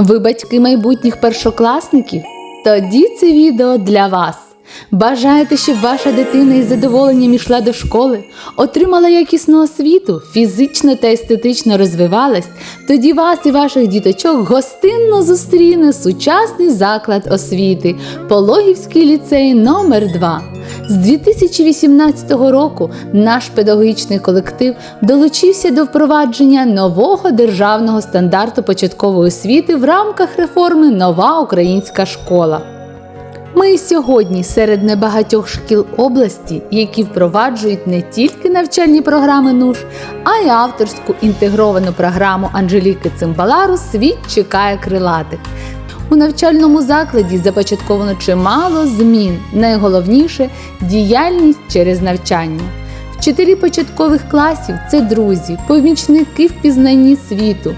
Ви батьки майбутніх першокласників? Тоді це відео для вас. Бажаєте, щоб ваша дитина із задоволенням йшла до школи, отримала якісну освіту, фізично та естетично розвивалась, тоді вас і ваших діточок гостинно зустріне сучасний заклад освіти Пологівський ліцей номер 2 З 2018 року наш педагогічний колектив долучився до впровадження нового державного стандарту початкової освіти в рамках реформи Нова українська школа. Ми сьогодні серед небагатьох шкіл області, які впроваджують не тільки навчальні програми НУШ, а й авторську інтегровану програму Анжеліки Цимбалару Світ чекає крилатих. У навчальному закладі започатковано чимало змін. Найголовніше діяльність через навчання. Вчителі початкових класів це друзі, помічники в пізнанні світу,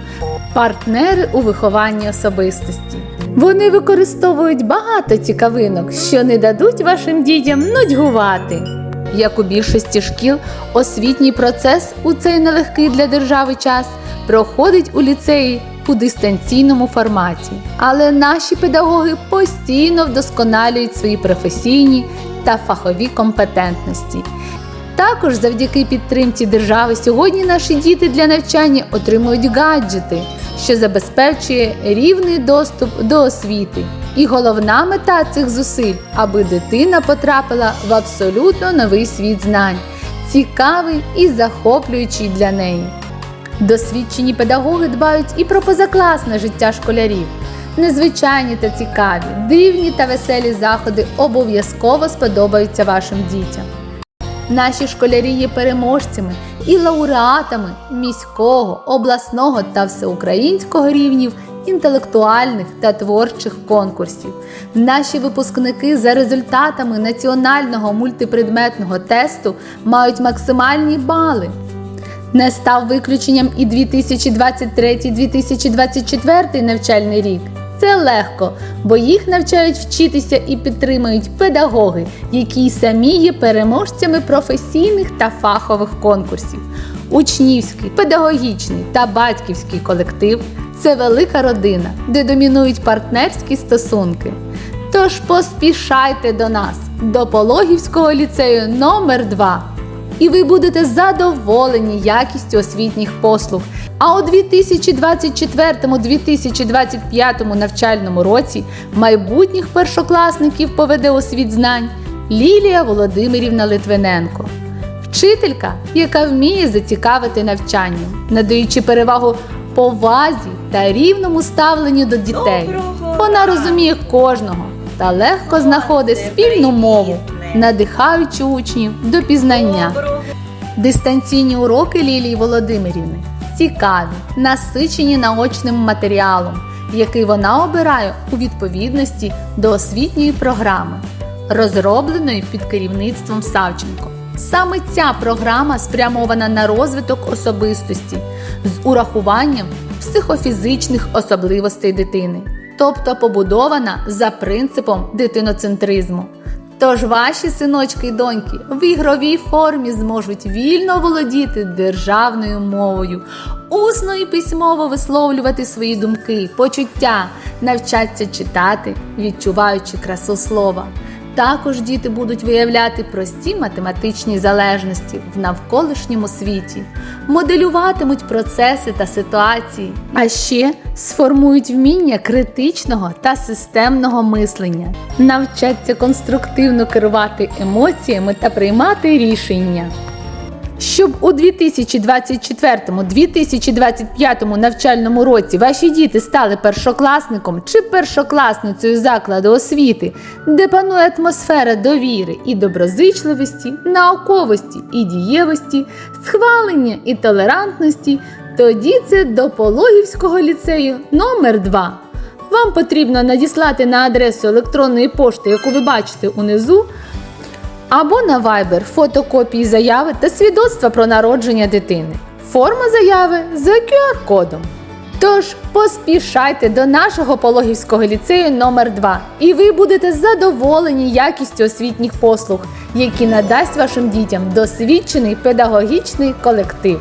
партнери у вихованні особистості. Вони використовують багато цікавинок, що не дадуть вашим дітям нудьгувати. Як у більшості шкіл, освітній процес у цей нелегкий для держави час проходить у ліцеї у дистанційному форматі. Але наші педагоги постійно вдосконалюють свої професійні та фахові компетентності. Також завдяки підтримці держави сьогодні наші діти для навчання отримують гаджети, що забезпечує рівний доступ до освіти. І головна мета цих зусиль, аби дитина потрапила в абсолютно новий світ знань, цікавий і захоплюючий для неї. Досвідчені педагоги дбають і про позакласне життя школярів. Незвичайні та цікаві, дивні та веселі заходи обов'язково сподобаються вашим дітям. Наші школярі є переможцями і лауреатами міського, обласного та всеукраїнського рівнів інтелектуальних та творчих конкурсів. Наші випускники за результатами національного мультипредметного тесту мають максимальні бали. Не став виключенням і 2023-2024 навчальний рік. Це легко, бо їх навчають вчитися і підтримують педагоги, які й самі є переможцями професійних та фахових конкурсів. Учнівський, педагогічний та батьківський колектив це велика родина, де домінують партнерські стосунки. Тож поспішайте до нас, до Пологівського ліцею номер 2 і ви будете задоволені якістю освітніх послуг. А у 2024-2025 навчальному році майбутніх першокласників поведе у світ знань Лілія Володимирівна Литвиненко. Вчителька, яка вміє зацікавити навчанням, надаючи перевагу повазі та рівному ставленню до дітей. Вона розуміє кожного та легко знаходить спільну мову, надихаючи учнів до пізнання. Дистанційні уроки Лілії Володимирівни цікаві, насичені наочним матеріалом, який вона обирає у відповідності до освітньої програми, розробленої під керівництвом Савченко. Саме ця програма спрямована на розвиток особистості з урахуванням психофізичних особливостей дитини, тобто побудована за принципом дитиноцентризму. Тож ваші синочки й доньки в ігровій формі зможуть вільно володіти державною мовою, усно і письмово висловлювати свої думки, почуття, навчаться читати, відчуваючи красу слова. Також діти будуть виявляти прості математичні залежності в навколишньому світі, моделюватимуть процеси та ситуації, а ще сформують вміння критичного та системного мислення, навчаться конструктивно керувати емоціями та приймати рішення. Щоб у 2024-2025 навчальному році ваші діти стали першокласником чи першокласницею закладу освіти, де панує атмосфера довіри і доброзичливості, науковості і дієвості, схвалення і толерантності, тоді це до Пологівського ліцею номер 2 Вам потрібно надіслати на адресу електронної пошти, яку ви бачите унизу, або на Viber фотокопії заяви та свідоцтва про народження дитини. Форма заяви за QR-кодом. Тож поспішайте до нашого Пологівського ліцею номер 2 і ви будете задоволені якістю освітніх послуг, які надасть вашим дітям досвідчений педагогічний колектив.